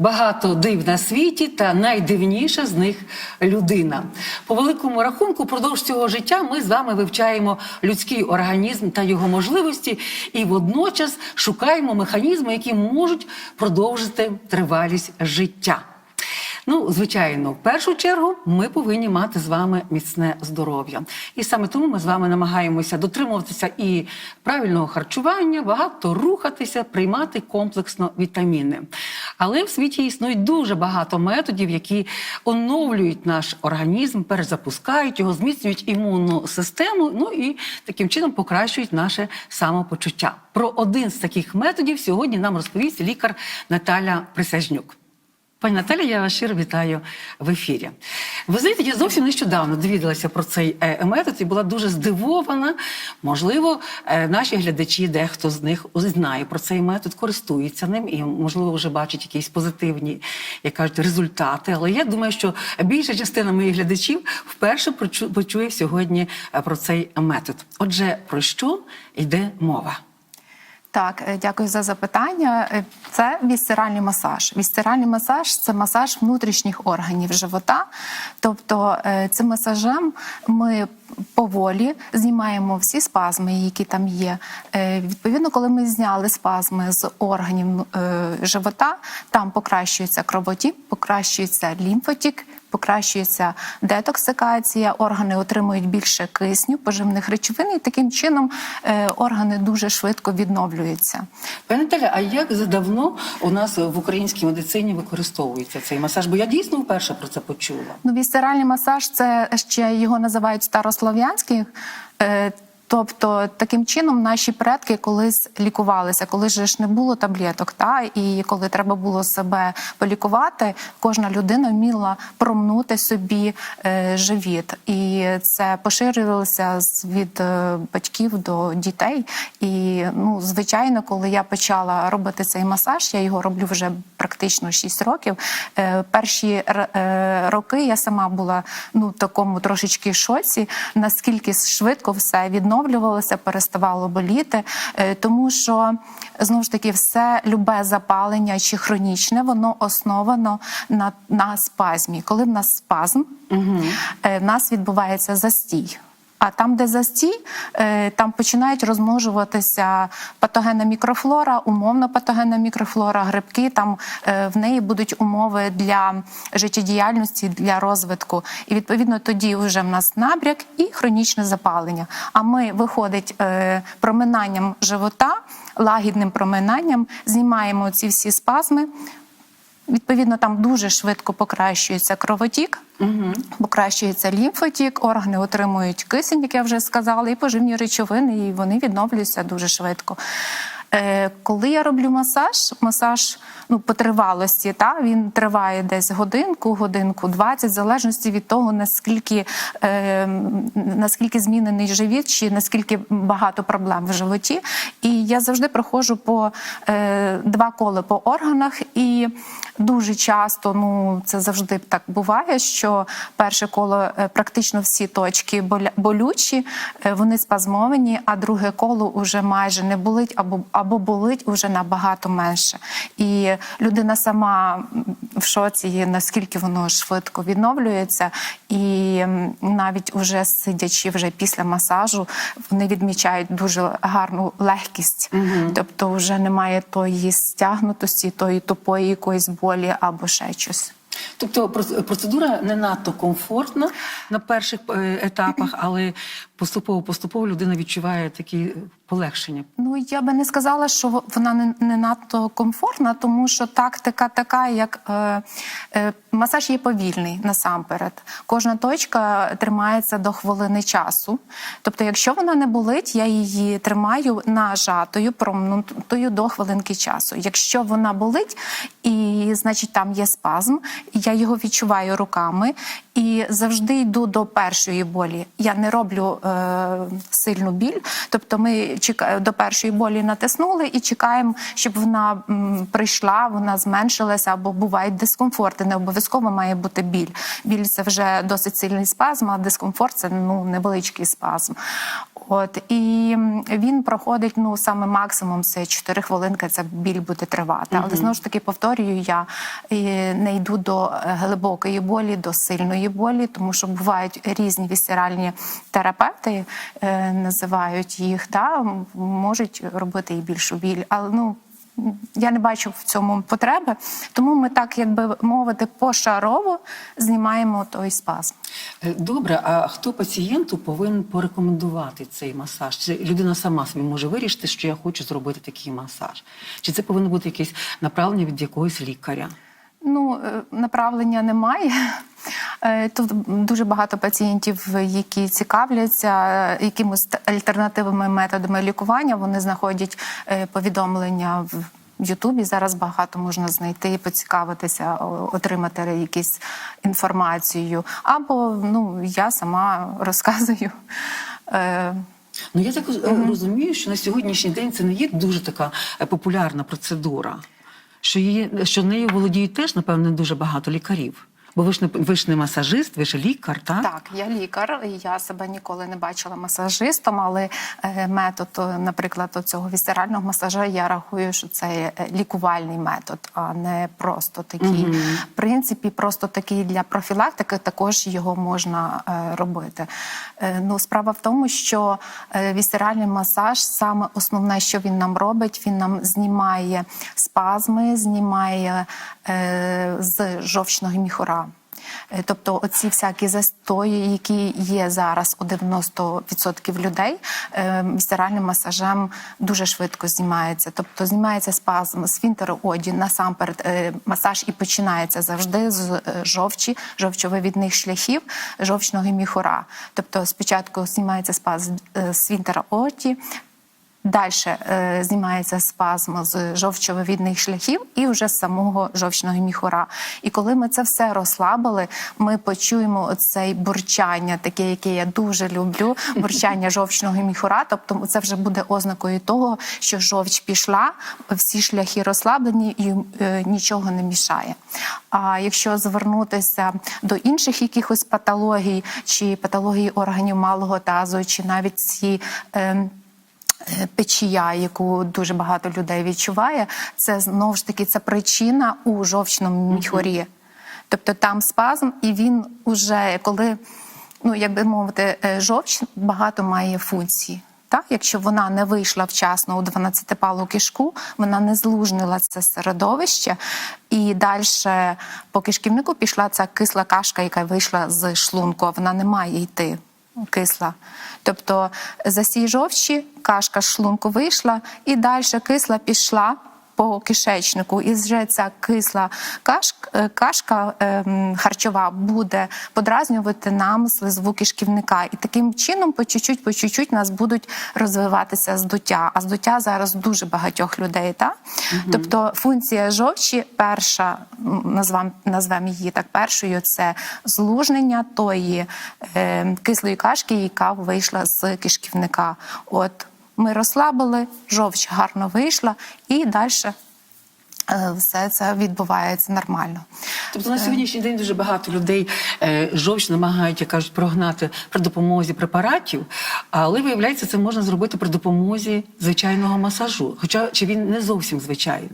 Багато див на світі, та найдивніша з них людина. По великому рахунку, продовж цього життя ми з вами вивчаємо людський організм та його можливості, і водночас шукаємо механізми, які можуть продовжити тривалість життя. Ну, звичайно, в першу чергу ми повинні мати з вами міцне здоров'я. І саме тому ми з вами намагаємося дотримуватися і правильного харчування, багато рухатися, приймати комплексно вітаміни. Але в світі існують дуже багато методів, які оновлюють наш організм, перезапускають його, зміцнюють імунну систему, ну і таким чином покращують наше самопочуття. Про один з таких методів сьогодні нам розповість лікар Наталя Присяжнюк. Пані Наталі, я вас щиро вітаю в ефірі. Ви знаєте, я зовсім нещодавно довідалася про цей е, метод і була дуже здивована. Можливо, е, наші глядачі, дехто з них знає про цей метод, користується ним і, можливо, вже бачить якісь позитивні, як кажуть, результати. Але я думаю, що більша частина моїх глядачів вперше почує сьогодні е, про цей метод. Отже, про що йде мова? Так, е, дякую за запитання. Е, Це вісцеральний масаж. Вісцеральний масаж це масаж внутрішніх органів живота. Тобто е, цим масажем ми поволі знімаємо всі спазми, які там є. Е, Відповідно, коли ми зняли спазми з органів е, живота, там покращується кровотік, покращується лімфотік. Покращується детоксикація, органи отримують більше кисню, поживних речовин, і таким чином е, органи дуже швидко відновлюються. Пані Наталя, а як задавно у нас в українській медицині використовується цей масаж? Бо я дійсно вперше про це почула. Ну, вісцеральний масаж це ще його називають старослов'янський. Е, Тобто таким чином наші предки колись лікувалися, коли ж не було таблеток, та і коли треба було себе полікувати, кожна людина вміла промнути собі е, живіт, і це поширювалося з- від е, батьків до дітей. І ну, звичайно, коли я почала робити цей масаж, я його роблю вже практично 6 років. Е, перші е, роки я сама була ну такому трошечки шоці, наскільки швидко все відновлювалося, переставало боліти, Е, тому що знову ж таки все любе запалення чи хронічне, воно основано на, на спазмі. Коли в нас спазм, угу. в нас відбувається застій. А там, де застій, е, там починають розмножуватися патогенна мікрофлора, умовно патогенна мікрофлора, грибки. Там е, в неї будуть умови для життєдіяльності, для розвитку. І відповідно тоді вже в нас набряк і хронічне запалення. А ми виходить е, проминанням живота, лагідним проминанням, знімаємо ці всі спазми. Відповідно, там дуже швидко покращується кровотік, покращується лімфотік, органи отримують кисень, як я вже сказала, і поживні речовини, і вони відновлюються дуже швидко. Е, коли я роблю масаж, масаж ну, по тривалості, та, він триває десь годинку, годинку 20, в залежності від того, наскільки, е, наскільки змінений живіт, чи наскільки багато проблем в животі. І я завжди проходжу по е, два кола по органах, і дуже часто, ну це завжди так буває, що перше коло е, практично всі точки болючі, е, вони спазмовані, а друге коло вже майже не болить або, або болить уже набагато менше. І людина сама в шоці, наскільки воно швидко відновлюється, і навіть уже сидячи вже після масажу, вони відмічають дуже гарну легкість, тобто вже немає тої стягнутості, тої тупої якоїсь болі або ще щось. Тобто проц- процедура не надто комфортна на перших е, етапах, але поступово-поступово людина відчуває такі полегшення. Ну я би не сказала, що вона не, не надто комфортна, тому що тактика така, як е, е, масаж є повільний насамперед. Кожна точка тримається до хвилини часу. Тобто, якщо вона не болить, я її тримаю нажатою, промнутою до хвилинки часу. Якщо вона болить, і значить там є спазм, я його відчуваю руками І завжди йду до першої болі. Я не роблю е, сильну біль. Тобто ми чека... до першої болі натиснули і чекаємо, щоб вона м, прийшла, вона зменшилася або бувають дискомфорти. Не обов'язково має бути біль. Біль це вже досить сильний спазм, а дискомфорт це ну невеличкий спазм. От і він проходить ну саме максимум це 4 хвилинки. Це біль буде тривати. Але знову ж таки повторюю, я е, не йду до е, глибокої болі, до сильної болі, тому що бувають різні вісцеральні терапевти, е, називають їх, та можуть робити і більшу біль. Але ну. Я не бачу в цьому потреби, тому ми так, якби мовити, пошарово знімаємо той спазм. Е, Добре, а хто пацієнту повинен порекомендувати цей масаж? Чи людина сама собі може вирішити, що я хочу зробити такий масаж? Чи це повинно бути якесь направлення від якогось лікаря? Ну, е, направлення немає. Е, Тут дуже багато пацієнтів, які цікавляться якимось альтернативними методами лікування. Вони знаходять е, повідомлення в Ютубі. Зараз багато можна знайти, і поцікавитися, отримати якусь інформацію. Або ну я сама розказую. Е, Ну я так е, розумію, що на сьогоднішній день це не є дуже така популярна процедура, що її що нею володіють теж, напевно, дуже багато лікарів. Бо ви ж не ви ж не масажист, ви ж лікар, так? Так, я лікар. і Я себе ніколи не бачила масажистом, але е, метод, наприклад, цього вісцерального масажа, я рахую, що це е, лікувальний метод, а не просто такий. В принципі, просто такий для профілактики також його можна е, робити. Е, ну, справа в тому, що е, вісцеральний масаж, саме основне, що він нам робить, він нам знімає спазми, знімає е, з жовчного міхура. Е, Тобто, оці всякі застої, які є зараз у 90% людей, е, масажем дуже швидко знімається. Тобто знімається спазм сфінтерооді, насамперед е, масаж і починається завжди з жовчі, жовчовивідних шляхів, жовчного міхура. Тобто спочатку знімається спазм е, сфінтера оді, Далі е, знімається спазм з жовчовивідних шляхів і вже з самого жовчного міхура. І коли ми це все розслабили, ми почуємо оцей бурчання, таке, яке я дуже люблю, бурчання жовчного міхура. Тобто, це вже буде ознакою того, що жовч пішла, всі шляхи розслаблені і е, нічого не мішає. А якщо звернутися до інших якихось патологій, чи патології органів малого тазу, чи навіть ці. Е, Печія, яку дуже багато людей відчуває, це знову ж таки це причина у жовчному міхорі. Тобто там спазм, і він уже коли, ну як би мовити, е, жовч багато має функцій. Так, якщо вона не вийшла вчасно у 12-палу кишку, вона не злужнила це середовище, і далі по кишківнику пішла ця кисла кашка, яка вийшла з шлунку, а вона не має йти кисла. Тобто засій жовчі кашка з шлунку вийшла, і далі кисла пішла по кишечнику, і вже ця кисла кашка, е, кашка ем, харчова буде подразнювати нам слизову кишківника. І таким чином, по чуть-чуть, по чуть-чуть нас будуть розвиватися здуття. А здуття зараз дуже багатьох людей. Та? Тобто функція жовчі, перша, назвам, назвемо її так першою, це злужнення тої е, кислої кашки, яка вийшла з кишківника. От ми розслабили, жовч гарно вийшла, і далі все це відбувається нормально. Тобто на сьогоднішній день дуже багато людей е, жовч намагають, як кажуть, прогнати при допомозі препаратів, але виявляється, це можна зробити при допомозі звичайного масажу. Хоча чи він не зовсім звичайний.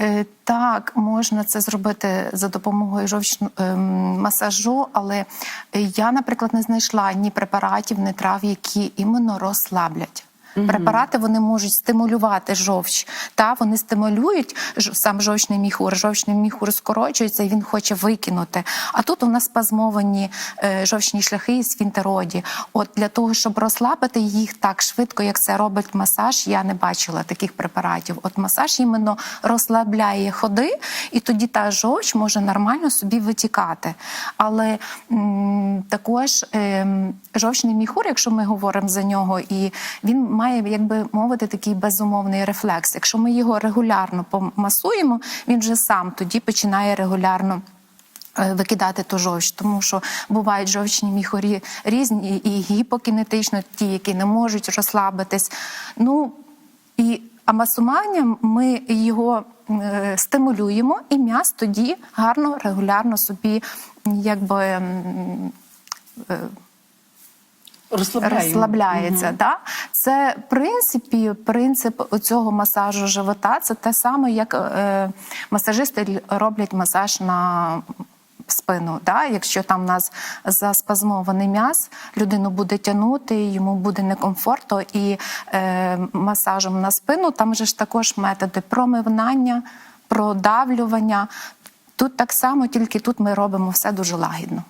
Е, Так, можна це зробити за допомогою жовчного масажу, але я, наприклад, не знайшла ні препаратів, ні трав, які іменно розслаблять. Препарати вони можуть стимулювати жовч. Та вони стимулюють сам жовчний міхур. Жовчний міхур скорочується, і він хоче викинути. А тут у нас спазмовані е, жовчні шляхи і сфінтероді. От для того, щоб розслабити їх так швидко, як це робить масаж, я не бачила таких препаратів. От масаж іменно розслабляє ходи, і тоді та жовч може нормально собі витікати. Але м, також ем, жовчний міхур, якщо ми говоримо за нього, і він має, як би мовити, такий безумовний рефлекс. Якщо ми його регулярно помасуємо, він вже сам тоді починає регулярно е, Викидати ту жовч, тому що бувають жовчні міхурі різні, і гіпокінетично, ті, які не можуть розслабитись. Ну і а масуванням ми його е, стимулюємо, і м'яз тоді гарно, регулярно собі якби. е, Розслабляємо. розслабляється. Да? Це в принципі принцип цього масажу живота. Це те саме, як е, масажисти роблять масаж на спину. Да? Якщо там у нас заспазмований м'яз, людину буде тягнути, йому буде некомфортно. І е, масажем на спину там же ж також методи промивнання, продавлювання. Тут так само, тільки тут ми робимо все дуже лагідно.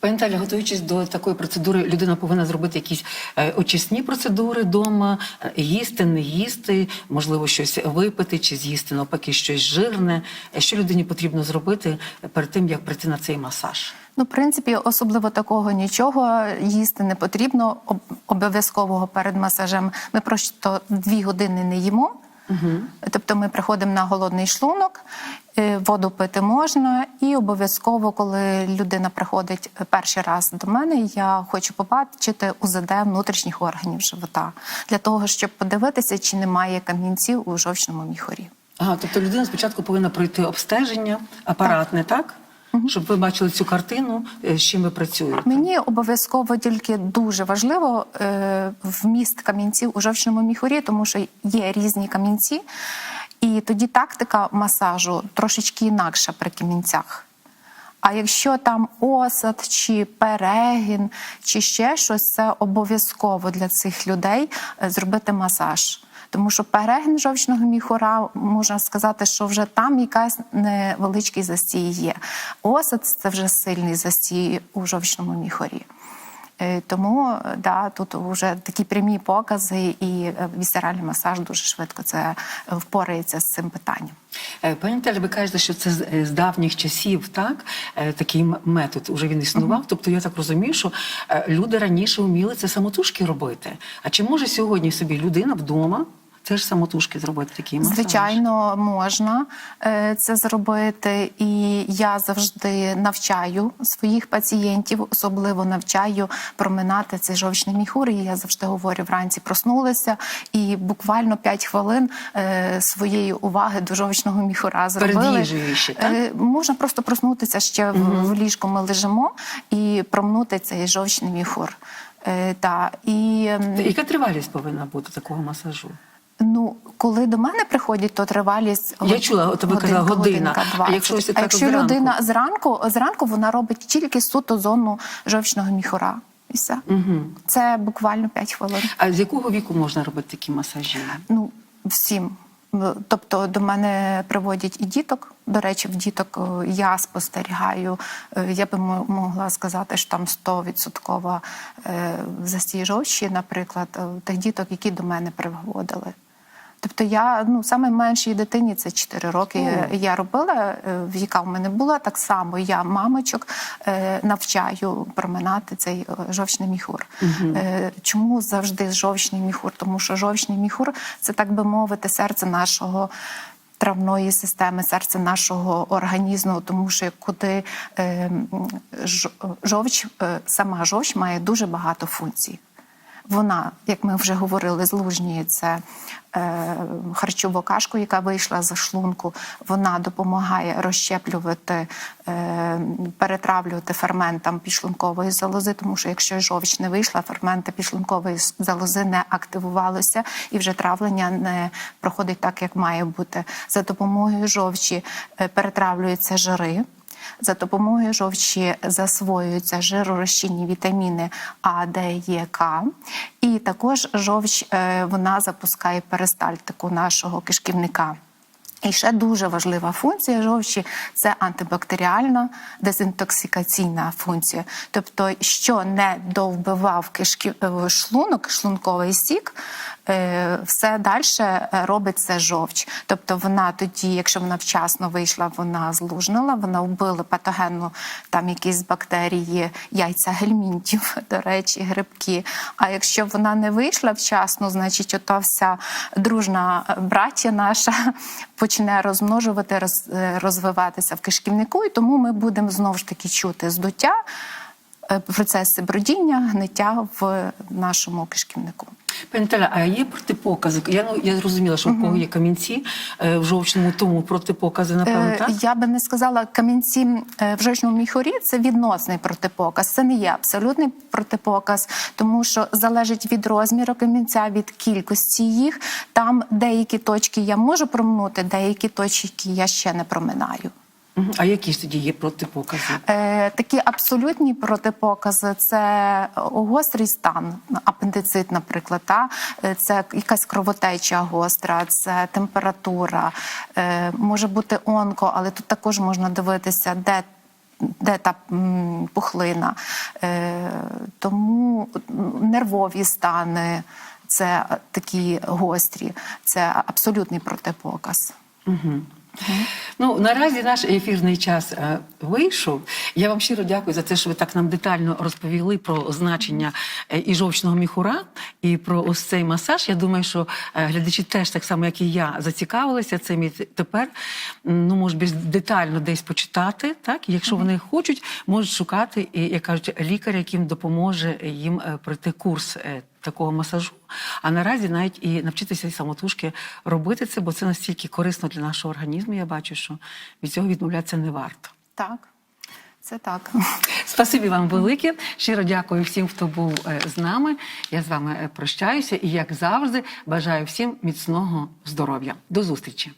Пані готуючись до такої процедури, людина повинна зробити якісь е, очисні процедури вдома, е, їсти, не їсти, можливо, щось випити чи з'їсти навпаки щось жирне. Е, Що людині потрібно зробити перед тим, як прийти на цей масаж? Ну, в принципі, особливо такого нічого їсти не потрібно. об- Обов'язкового перед масажем. Ми просто дві години не їмо. Тобто ми приходимо на голодний шлунок, е, воду пити можна, і обов'язково, коли людина приходить перший раз до мене, я хочу побачити УЗД внутрішніх органів живота для того, щоб подивитися, чи немає камінців у жовчному міхорі. Ага, тобто людина спочатку повинна пройти обстеження апаратне, так? Щоб ви бачили цю картину, е, з чим ви працюєте. Мені обов'язково тільки дуже важливо е, вміст камінців у жовчному міхурі, тому що є різні камінці, і тоді тактика масажу трошечки інакша при камінцях. А якщо там осад чи перегін, чи ще щось, це обов'язково для цих людей е, зробити масаж. Тому що перегін жовчного міхура можна сказати, що вже там якась невеличкий застій є. Осад це вже сильний застій у жовчному міхурі. Е, Тому е, да, тут вже такі прямі покази, і вісеральний масаж дуже швидко це е, впорається з цим питанням. Е, Пані Наталя, ви кажете, що це з е, давніх часів, так? Е, Такий метод уже він існував. Тобто я так розумію, що е, люди раніше вміли це самотужки робити. А чи може сьогодні собі людина вдома теж самотужки зробити такий масаж? Звичайно, можна е, це зробити, і я завжди навчаю своїх пацієнтів, особливо навчаю проминати цей жовчний міхур. І я завжди говорю вранці проснулися, і буквально 5 хвилин е, своєї уваги до жовчного міхура зробили. ще, так? Можна просто проснутися ще в- в ліжку. Ми лежимо і промнути цей жовчний міхур. Е, Та і ем, Яка тривалість повинна бути такого масажу? Ну, коли до мене приходять, то тривалість Я чула, от ви казали, година. годинка, А якщо ось а якщо зранку? людина зранку, зранку вона робить тільки суто зону жовчного міхура. І все. Угу. Це буквально 5 хвилин. А з якого віку можна робити такі масажі? Ну, всім. Ну, Тобто до мене приводять і діток. До речі, в діток е, я спостерігаю. е, Я би мо- могла сказати, що там 100% е, застій жовчі, наприклад, тих діток, які до мене приводили. Тобто я ну саме меншій дитині це 4 роки. О. Я робила, е, в яка в мене була так само. Я мамочок е, навчаю проминати цей е, жовчний міхур. Е, Чому завжди жовчний міхур? Тому що жовчний міхур це так би мовити, серце нашого. Травної системи серце нашого організму, тому що куди е, жовч, е, сама жовч має дуже багато функцій. Вона, як ми вже говорили, злужнює це е, харчову кашку, яка вийшла з шлунку. Вона допомагає розщеплювати, е, перетравлювати ферментам підшлункової залози, тому що якщо жовч не вийшла, ферменти підшлункової залози не активувалися, і вже травлення не проходить так, як має бути. За допомогою жовчі е, перетравлюються жири. За допомогою жовчі засвоюються жиророзчинні вітаміни А, Д, Е, К. І також жовч е, вона запускає перистальтику нашого кишківника. І ще дуже важлива функція жовчі це антибактеріальна дезінтоксикаційна функція. Тобто, що не довбивав кишків е, шлунок, шлунковий сік, е, все далі робить це жовч. Тобто вона тоді, якщо вона вчасно вийшла, вона злужнила, вона вбила патогенну там якісь бактерії, яйця гельмінтів, до речі, грибки. А якщо вона не вийшла вчасно, значить ото вся дружна браття наша почала почне розмножувати, роз- е, розвиватися в кишківнику, і тому ми будемо знову ж таки чути здуття, процеси бродіння, гниття в нашому кишківнику. Пані Наталя, а є протипокази? Я, ну, я зрозуміла, що у кого є камінці е, в жовчному тому протипокази, напевно, Е, так? Я би не сказала, камінці е, в жовчному міхурі це відносний протипоказ. Це не є абсолютний протипоказ, тому що залежить від розміру камінця, від кількості їх. Там деякі точки я можу проминути, деякі точки я ще не проминаю. А які ж тоді є протипокази? Е, такі абсолютні протипокази це гострий стан, апендицит, наприклад, та? Е, це якась кровотеча гостра, це температура, е, може бути онко, але тут також можна дивитися, де. Де та пухлина, е, тому нервові стани, це такі гострі, це абсолютний протипоказ. Ну наразі наш ефірний час е, вийшов. Я вам щиро дякую за те, що ви так нам детально розповіли про значення е, і жовчного міхура, і про ось цей масаж. Я думаю, що е, глядачі теж так само, як і я, зацікавилися цим і тепер. Ну, може більш детально десь почитати, так і якщо вони хочуть, можуть шукати і як кажуть, лікаря, яким допоможе їм е, пройти курс. Такого масажу, а наразі навіть і навчитися самотужки робити це, бо це настільки корисно для нашого організму. Я бачу, що від цього відмовлятися не варто. Так, це так. Спасибі вам велике. Щиро дякую всім, хто був е, з нами. Я з вами е, прощаюся і, як завжди, бажаю всім міцного здоров'я. До зустрічі.